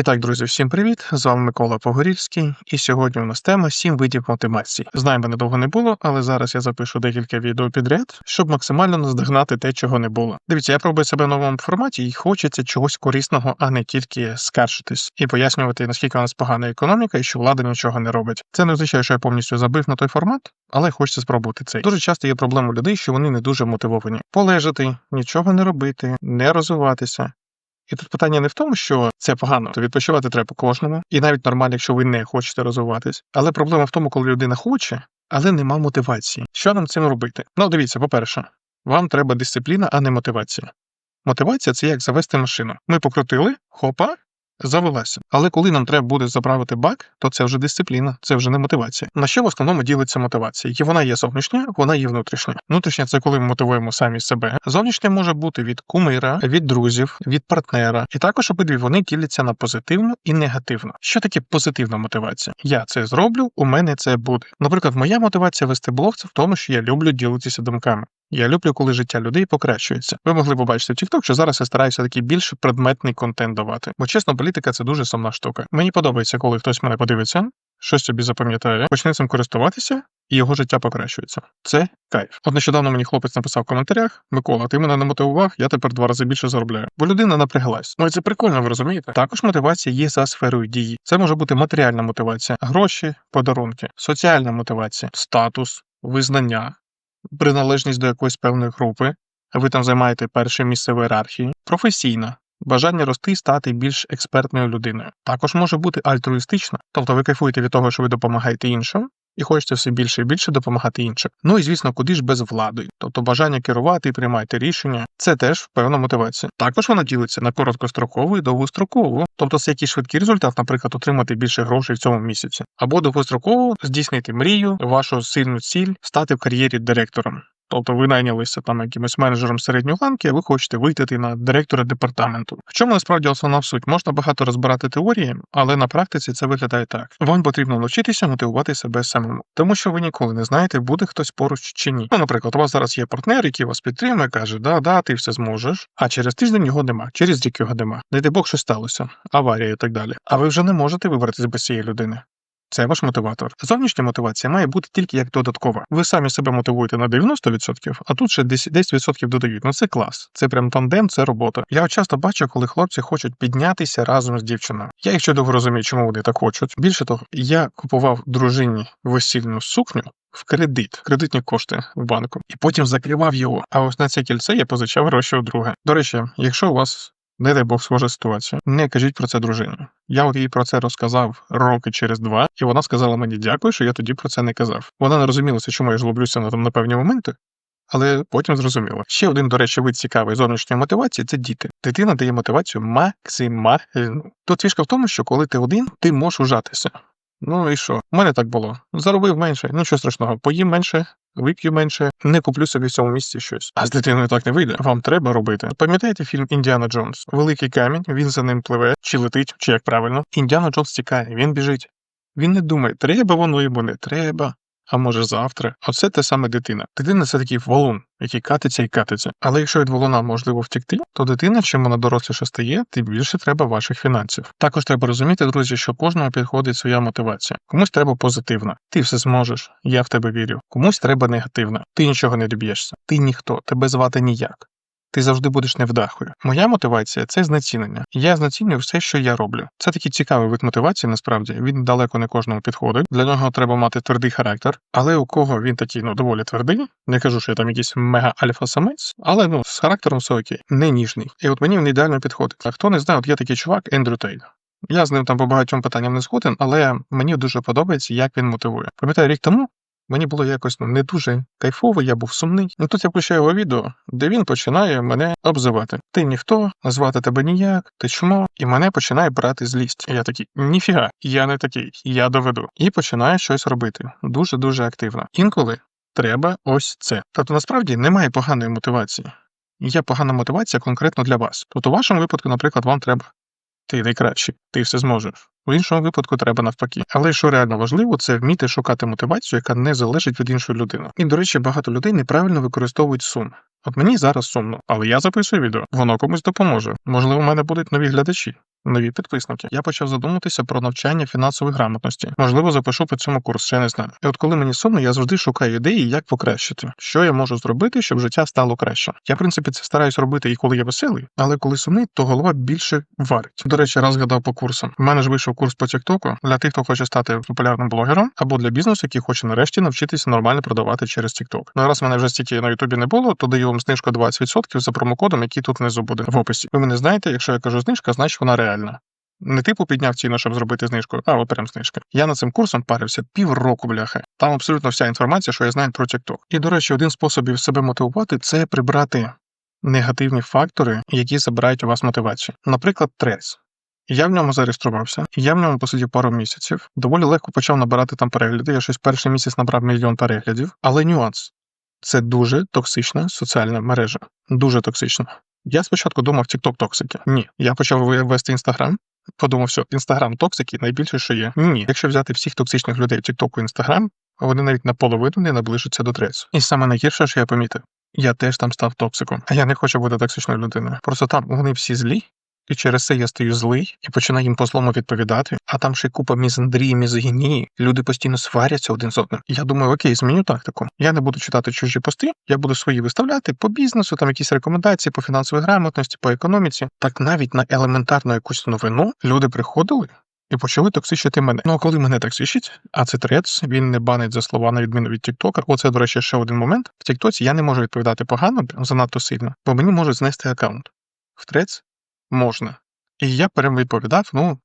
І так, друзі, всім привіт! З вами Микола Погорільський, і сьогодні у нас тема 7 видів мотивації. Знаю, мене довго не було, але зараз я запишу декілька відео підряд, щоб максимально наздогнати те, чого не було. Дивіться, я пробую себе в новому форматі і хочеться чогось корисного, а не тільки скаржитись і пояснювати, наскільки у нас погана економіка і що влада нічого не робить. Це не означає, що я повністю забив на той формат, але хочеться спробувати цей. Дуже часто є проблема людей, що вони не дуже мотивовані. Полежати, нічого не робити, не розвиватися. І тут питання не в тому, що це погано, то відпочивати треба кожному, і навіть нормально, якщо ви не хочете розвиватись. Але проблема в тому, коли людина хоче, але нема мотивації. Що нам цим робити? Ну, дивіться, по-перше, вам треба дисципліна, а не мотивація. Мотивація це як завести машину. Ми покрутили, хопа, завелася. Але коли нам треба буде заправити бак, то це вже дисципліна, це вже не мотивація. На що в основному ділиться мотивація? І вона є зовнішня, вона є внутрішня. Внутрішня це коли ми мотивуємо самі себе. Зовнішня може бути від кумира, від друзів, від партнера. І також обидві вони діляться на позитивну і негативну. Що таке позитивна мотивація? Я це зроблю, у мене це буде. Наприклад, моя мотивація вести блог це в тому, що я люблю ділитися думками. Я люблю, коли життя людей покращується. Ви могли побачити в TikTok, що зараз я стараюся такий більш предметний контент давати. Бо чесно, політика це дуже сумна штука. Мені подобається, коли хтось мене подивиться, щось собі запам'ятає, почне цим користуватися. І його життя покращується. Це кайф. От нещодавно мені хлопець написав в коментарях: Микола, ти мене не мотивував, я тепер два рази більше заробляю. Бо людина напряглась. Ну і це прикольно, ви розумієте? Також мотивація є за сферою дії. Це може бути матеріальна мотивація, гроші, подарунки, соціальна мотивація, статус, визнання, приналежність до якоїсь певної групи, ви там займаєте перше місце в ієрархії, професійна. Бажання рости стати більш експертною людиною. Також може бути альтруїстична, тобто ви кайфуєте від того, що ви допомагаєте іншим, і хочете все більше і більше допомагати іншим. Ну і звісно, куди ж без влади, тобто бажання керувати і приймати рішення, це теж певна мотивація. Також вона ділиться на короткострокову і довгострокову, тобто це якийсь швидкий результат, наприклад, отримати більше грошей в цьому місяці, або довгостроково здійснити мрію, вашу сильну ціль, стати в кар'єрі директором. Тобто ви найнялися там якимось менеджером середньої ланки, а ви хочете вийти на директора департаменту. В чому насправді основна суть? Можна багато розбирати теорії, але на практиці це виглядає так. Вам потрібно навчитися мотивувати себе самому, тому що ви ніколи не знаєте, буде хтось поруч чи ні. Ну, наприклад, у вас зараз є партнер, який вас підтримує, каже, да, да, ти все зможеш. А через тиждень його нема, через рік його нема. Не дай Бог, що сталося, аварія і так далі. А ви вже не можете вибратися без цієї людини. Це ваш мотиватор. Зовнішня мотивація має бути тільки як додаткова. Ви самі себе мотивуєте на 90%, а тут ще 10% додають. Ну це клас. Це прям тандем, це робота. Я часто бачу, коли хлопці хочуть піднятися разом з дівчиною. Я їх чудово розумію, чому вони так хочуть. Більше того, я купував дружині весільну сукню. В кредит, кредитні кошти в банку, і потім закривав його. А ось на це кільце я позичав гроші у друга. До речі, якщо у вас не дай Бог схожа ситуація. Не кажіть про це дружині. Я от їй про це розказав роки через два, і вона сказала мені дякую, що я тоді про це не казав. Вона не розумілася, чому я жлоблюся на там на певні моменти. Але потім зрозуміла. Ще один, до речі, вид цікавий зовнішньої мотивації це діти. Дитина дає мотивацію максимальну. Тут фішка в тому, що коли ти один, ти можеш ужатися. Ну і що? У мене так було. Заробив менше, ну що страшного, поїм менше, вип'ю менше, не куплю собі в цьому місці щось. А з дитиною так не вийде. Вам треба робити. Пам'ятаєте фільм Індіана Джонс? Великий камінь, він за ним пливе, чи летить, чи як правильно. Індіана Джонс тікає, він біжить. Він не думає, треба воно йому не треба а може завтра. Оце те саме дитина. Дитина це такий валун, який катиться і катиться. Але якщо від валуна можливо втекти, то дитина, чим вона доросліше стає, тим більше треба ваших фінансів. Також треба розуміти, друзі, що кожному підходить своя мотивація. Комусь треба позитивна. Ти все зможеш, я в тебе вірю. Комусь треба негативна. Ти нічого не доб'єшся. Ти ніхто, тебе звати ніяк ти завжди будеш невдахою. Моя мотивація це знецінення. Я знецінюю все, що я роблю. Це такий цікавий вид мотивації, насправді він далеко не кожному підходить. Для нього треба мати твердий характер, але у кого він такий ну доволі твердий, не кажу, що я там якийсь мега альфа-самець, але ну з характером все окей, не ніжний. І от мені він ідеально підходить. А хто не знає, от є такий чувак Ендрю Тейн. Я з ним там по багатьом питанням не згоден, але мені дуже подобається, як він мотивує. Пам'ятаю, рік тому Мені було якось ну, не дуже кайфово, я був сумний. Ну тут я включаю його відео, де він починає мене обзивати. Ти ніхто, назвати тебе ніяк, ти чмо, і мене починає брати злість. Я такий, ніфіга, я не такий, я доведу. І починаю щось робити дуже дуже активно. Інколи треба ось це. Тобто насправді немає поганої мотивації. Є погана мотивація конкретно для вас. Тобто, у вашому випадку, наприклад, вам треба ти найкращий, ти все зможеш. В іншому випадку треба навпаки. Але що реально важливо, це вміти шукати мотивацію, яка не залежить від іншої людини. І, до речі, багато людей неправильно використовують сум. От мені зараз сумно, але я записую відео, воно комусь допоможе. Можливо, в мене будуть нові глядачі. Нові підписники. Я почав задуматися про навчання фінансової грамотності. Можливо, запишу по цьому курс, ще не знаю. І от коли мені сумно, я завжди шукаю ідеї, як покращити, що я можу зробити, щоб життя стало краще. Я, в принципі, це стараюсь робити і коли я веселий, але коли сумний, то голова більше варить. До речі, раз згадав по курсам. У мене ж вийшов курс по Тіктоку для тих, хто хоче стати популярним блогером, або для бізнесу, який хоче нарешті навчитися нормально продавати через Тікток. Ну раз мене вже стільки на Ютубі не було, то даю вам знижку 20% за промокодом, який тут внизу буде в описі. Ви мене знаєте, якщо я кажу знижка, значить вона реальна. Не типу підняв ціну, щоб зробити знижку, а от прям знижка. Я над цим курсом парився півроку, бляха. Там абсолютно вся інформація, що я знаю про TikTok. І, до речі, один з способів себе мотивувати це прибрати негативні фактори, які забирають у вас мотивацію. Наприклад, трес. Я в ньому зареєструвався, я в ньому посидів пару місяців. Доволі легко почав набирати там перегляди. Я щось перший місяць набрав мільйон переглядів, але нюанс це дуже токсична соціальна мережа. Дуже токсична. Я спочатку думав TikTok токсики. Ні, я почав вести Instagram, Подумав, що інстаграм токсики найбільше, що є. Ні, якщо взяти всіх токсичних людей Тіктоку і Інстаграм, вони навіть наполовину не наближаться до трецу. І саме найгірше, що я помітив, я теж там став токсиком. А я не хочу бути токсичною людиною. Просто там вони всі злі, і через це я стаю злий і починаю їм по злому відповідати. А там ще й купа мізандрії, мізогінії. Люди постійно сваряться один з одним. Я думаю, окей, зміню тактику. Я не буду читати чужі пости, я буду свої виставляти по бізнесу, там якісь рекомендації по фінансовій грамотності, по економіці. Так навіть на елементарну якусь новину люди приходили. І почали токсичити мене. Ну а коли мене токсичить, а це трец, він не банить за слова на відміну від Тіктока. Оце, до речі, ще один момент. В Тіктоці я не можу відповідати погано, занадто сильно, бо мені можуть знести аккаунт. В трец можна. І я прям відповідав, ну,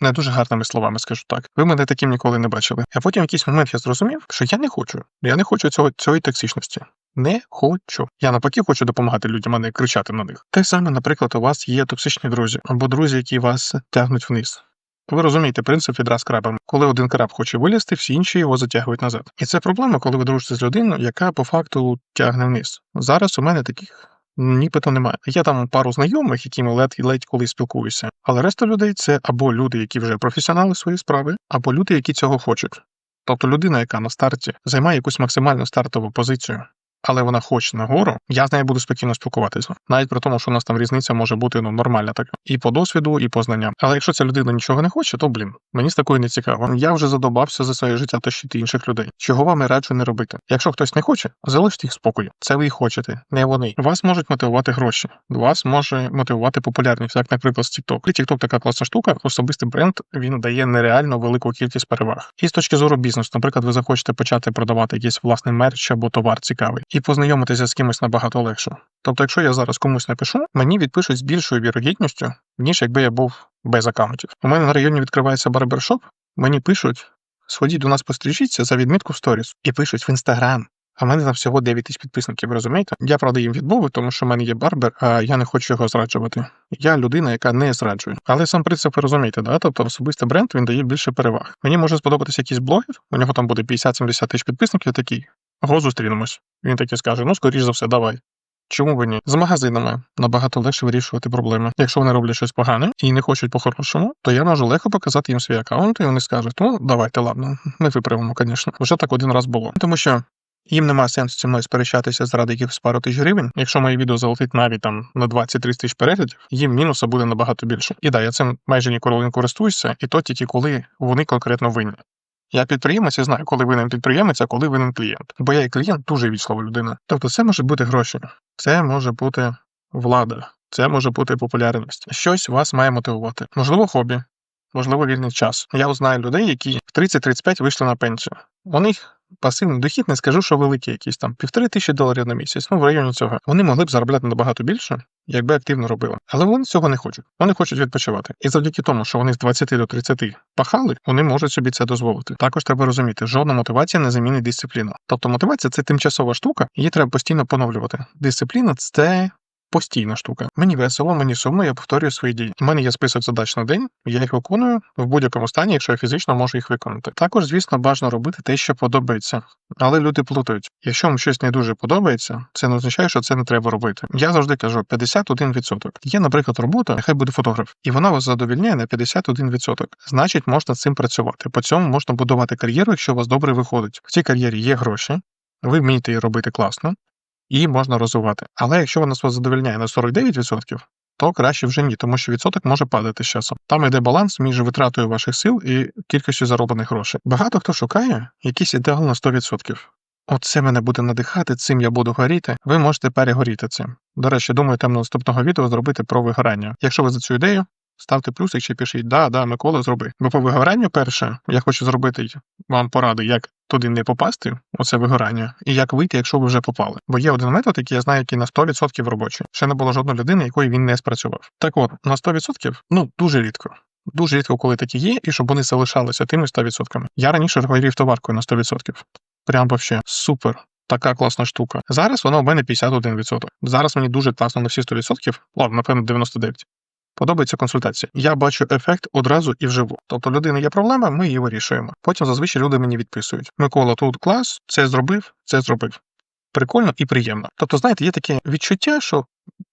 не дуже гарними словами, скажу так. Ви мене таким ніколи не бачили. А потім в якийсь момент я зрозумів, що я не хочу. Я не хочу цього цієї токсичності. Не хочу. Я навпаки хочу допомагати людям, а не кричати на них. Те саме, наприклад, у вас є токсичні друзі або друзі, які вас тягнуть вниз. Ви розумієте принцип відра з крабом. Коли один краб хоче вилізти, всі інші його затягують назад. І це проблема, коли ви дружите з людиною, яка по факту тягне вниз. Зараз у мене таких Нібито немає. Є там пару знайомих, якими ледь ледь коли спілкуюся, але решта людей це або люди, які вже професіонали своєї справи, або люди, які цього хочуть. Тобто людина, яка на старті займає якусь максимально стартову позицію, але вона хоче нагору, я з нею буду спокійно спілкуватися, навіть при тому, що у нас там різниця може бути ну нормальна така і по досвіду, і по знанням. Але якщо ця людина нічого не хоче, то блін, мені з такою не цікаво. Я вже задобався за своє життя тащити інших людей. Чого вам і раджу не робити? Якщо хтось не хоче, залиште їх спокою. Це ви хочете, не вони. Вас можуть мотивувати гроші, вас може мотивувати популярність, як, наприклад, з TikTok. І TikTok така класна штука, особистий бренд він дає нереально велику кількість переваг. І з точки зору бізнесу, наприклад, ви захочете почати продавати якийсь власний мерч або товар цікавий і познайомитися з кимось набагато легше. Тобто, якщо я зараз комусь напишу, мені відпишуть з більшою вірогідністю, ніж якби я був без аккаунтів. У мене на районі відкривається барбершоп, мені пишуть: сходіть до нас пострічіться за відмітку в сторіс і пишуть в інстаграм. А в мене там всього 9 тисяч підписників, розумієте? Я правда їм відмовив, тому що в мене є барбер, а я не хочу його зраджувати. Я людина, яка не зраджує. Але сам принцип ви розумієте, да? Тобто особистий бренд він дає більше переваг. Мені може сподобатися якийсь блогер, у нього там буде 50-70 тисяч підписників, такий. Го зустрінемось. Він таки скаже: ну, скоріш за все, давай. Чому б ні? З магазинами набагато легше вирішувати проблеми. Якщо вони роблять щось погане і не хочуть по-хорошому, то я можу легко показати їм свій аккаунт, і вони скажуть, ну давайте, ладно, ми виправимо, звісно. Вже так один раз було. Тому що. Їм немає сенсу зі мною сперечатися заради якихось пару тисяч гривень. Якщо моє відео залетить навіть там на 20-30 тисяч переглядів, їм мінуса буде набагато більше. І да, я цим майже ніколи не користуюся, і то тільки коли вони конкретно винні. Я підприємець і знаю, коли винен підприємець, а коли винен клієнт. Бо я і клієнт дуже вічлива людина. Тобто це може бути гроші, це може бути влада, це може бути популярність. Щось вас має мотивувати. Можливо, хобі, можливо, вільний час. Я знаю людей, які в 30-35 вийшли на пенсію. У них пасивний дохід, не скажу, що великий, якийсь там півтори тисячі доларів на місяць, ну в районі цього. Вони могли б заробляти набагато більше, якби активно робили. Але вони цього не хочуть. Вони хочуть відпочивати. І завдяки тому, що вони з 20 до 30 пахали, вони можуть собі це дозволити. Також треба розуміти, жодна мотивація не замінить дисципліну. Тобто мотивація це тимчасова штука, її треба постійно поновлювати. Дисципліна це постійна штука. Мені весело, мені сумно, я повторюю свої дії. У мене є список задач на день, я їх виконую в будь-якому стані, якщо я фізично можу їх виконати. Також, звісно, бажано робити те, що подобається. Але люди плутають. Якщо вам щось не дуже подобається, це не означає, що це не треба робити. Я завжди кажу 51%. Є, наприклад, робота, нехай буде фотограф, і вона вас задовільняє на 51%. Значить, можна з цим працювати. По цьому можна будувати кар'єру, якщо у вас добре виходить. В цій кар'єрі є гроші, ви вмієте її робити класно, і можна розвивати. Але якщо вона вас задовільняє на 49%, то краще вже ні, тому що відсоток може падати з часом. Там йде баланс між витратою ваших сил і кількістю зароблених грошей. Багато хто шукає якийсь ідеал на 100%. Оце мене буде надихати, цим я буду горіти. Ви можете перегоріти цим. До речі, думаю, там наступного відео зробити про вигорання. Якщо ви за цю ідею, ставте плюсик чи пишіть да, да, Микола, зроби. Бо по вигоранню, перше, я хочу зробити вам поради, як туди не попасти, оце вигорання, і як вийти, якщо ви вже попали. Бо є один метод, який я знаю, який на 100% робочий. Ще не було жодної людини, якої він не спрацював. Так от, на 100%, ну дуже рідко. Дуже рідко, коли такі є, і щоб вони залишалися тими 100%. Я раніше горів товаркою на 100%. Прям вообще супер. Така класна штука. Зараз вона у мене 51%. Зараз мені дуже класно на всі 100%, ладно, напевно, 99%. Подобається консультація. Я бачу ефект одразу і вживу. Тобто, людина є проблема, ми її вирішуємо. Потім зазвичай люди мені відписують: Микола, тут клас, це зробив, це зробив. Прикольно і приємно. Тобто, знаєте, є таке відчуття, що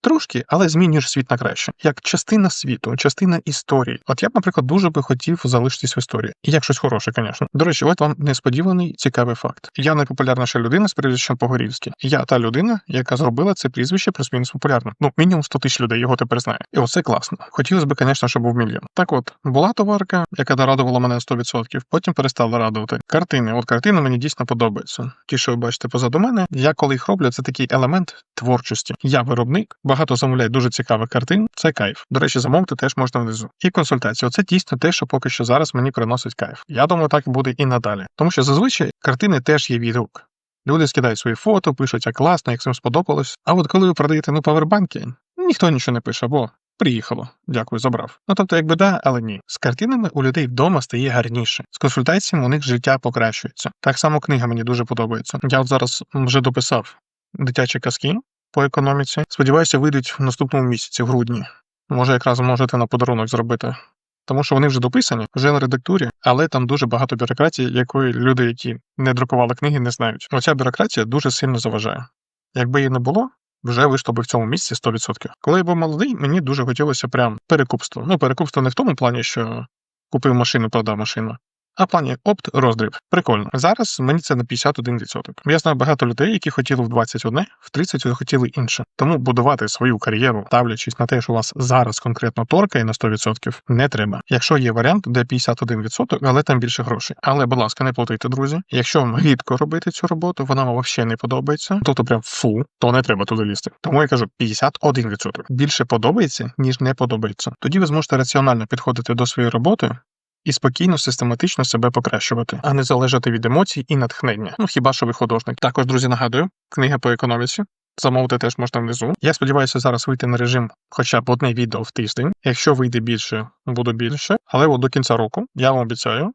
трошки, але змінюєш світ на краще, як частина світу, частина історії. От я б, наприклад, дуже би хотів залишитись в історії. І як щось хороше, звісно. До речі, от вам несподіваний цікавий факт. Я найпопулярніша людина з прізвищем Погорівський. Я та людина, яка зробила це прізвище плюс-мінус популярним. Ну, мінімум 100 тисяч людей його тепер знає. І оце класно. Хотілося б, звісно, щоб був мільйон. Так от, була товарка, яка дорадувала мене 100%, потім перестала радувати. Картини. От картини мені дійсно подобаються. Ті, що ви бачите позаду мене, я коли їх роблю, це такий елемент творчості. Я виробник, багато замовляють дуже цікавих картин. Це кайф. До речі, замовити теж можна внизу. І консультація. Це дійсно те, що поки що зараз мені приносить кайф. Я думаю, так буде і надалі. Тому що зазвичай картини теж є відгук. Люди скидають свої фото, пишуть, як класно, як всім сподобалось. А от коли ви продаєте ну павербанки, ніхто нічого не пише, бо приїхало. Дякую, забрав. Ну тобто, якби да, але ні. З картинами у людей вдома стає гарніше. З консультаціями у них життя покращується. Так само книга мені дуже подобається. Я от зараз вже дописав дитячі казки по економіці. Сподіваюся, вийдуть в наступному місяці, в грудні. Може, якраз можете на подарунок зробити. Тому що вони вже дописані, вже на редактурі, але там дуже багато бюрократії, якої люди, які не друкували книги, не знають. Оця бюрократія дуже сильно заважає. Якби її не було, вже вийшло би в цьому місці 100%. Коли я був молодий, мені дуже хотілося прям перекупство. Ну, перекупство не в тому плані, що купив машину, продав машину. А плані опт роздріб. Прикольно. Зараз мені це на 51%. Я знаю багато людей, які хотіли в 21, в 30 хотіли інше. Тому будувати свою кар'єру, ставлячись на те, що у вас зараз конкретно торкає на 100%, не треба. Якщо є варіант, де 51%, але там більше грошей. Але, будь ласка, не плутайте, друзі. Якщо вам рідко робити цю роботу, вона вам взагалі не подобається, тобто прям фу, то не треба туди лізти. Тому я кажу 51%. Більше подобається, ніж не подобається. Тоді ви зможете раціонально підходити до своєї роботи і спокійно, систематично себе покращувати, а не залежати від емоцій і натхнення. Ну хіба що ви художник? Також, друзі, нагадую, книга по економіці. Замовити теж можна внизу. Я сподіваюся зараз вийти на режим хоча б одне відео в тиждень. Якщо вийде більше, буду більше. Але от до кінця року я вам обіцяю,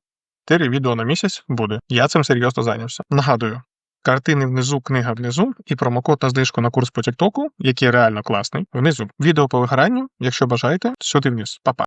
4 відео на місяць буде. Я цим серйозно зайнявся. Нагадую, картини внизу, книга внизу і промокод на знижку на курс по Тіктоку, який реально класний, внизу. Відео по вигоранню, якщо бажаєте, сюди вниз. Па-па.